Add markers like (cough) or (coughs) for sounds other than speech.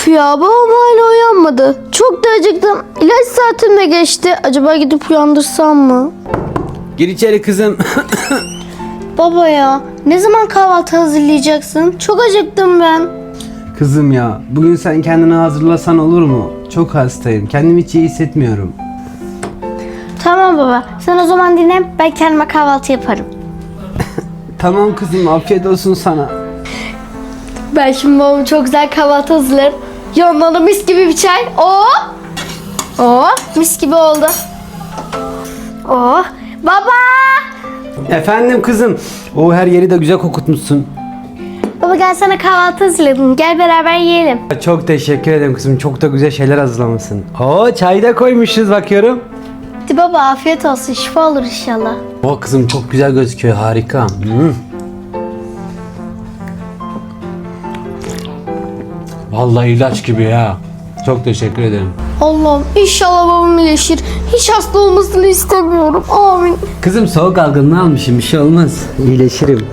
Of ya babam hala uyanmadı. Çok da acıktım. İlaç saatim de geçti. Acaba gidip uyandırsam mı? Gir içeri kızım. (coughs) Baba ya ne zaman kahvaltı hazırlayacaksın? Çok acıktım ben. kızım ya bugün sen kendini hazırlasan olur mu? Çok hastayım. Kendimi hiç iyi hissetmiyorum. Tamam baba sen o zaman dinle ben kendime kahvaltı yaparım. (coughs) Tamam kızım afiyet olsun sana. Ben şimdi babam çok güzel kahvaltı hazırlarım. Yanına da mis gibi bir çay. Oo! Oo, mis gibi oldu. Oo! Baba! Efendim kızım. O her yeri de güzel kokutmuşsun. Baba gel sana kahvaltı hazırladım. Gel beraber yiyelim. Çok teşekkür ederim kızım. Çok da güzel şeyler hazırlamışsın. Oo çay da koymuşuz bakıyorum. Hadi baba afiyet olsun. Şifa olur inşallah. O kızım çok güzel gözüküyor. Harika. Hmm. Vallahi ilaç gibi ya. Çok teşekkür ederim. Allah'ım inşallah babam iyileşir. Hiç hasta olmasını istemiyorum. Amin. Kızım soğuk algınlığı almışım. Bir şey olmaz. İyileşirim.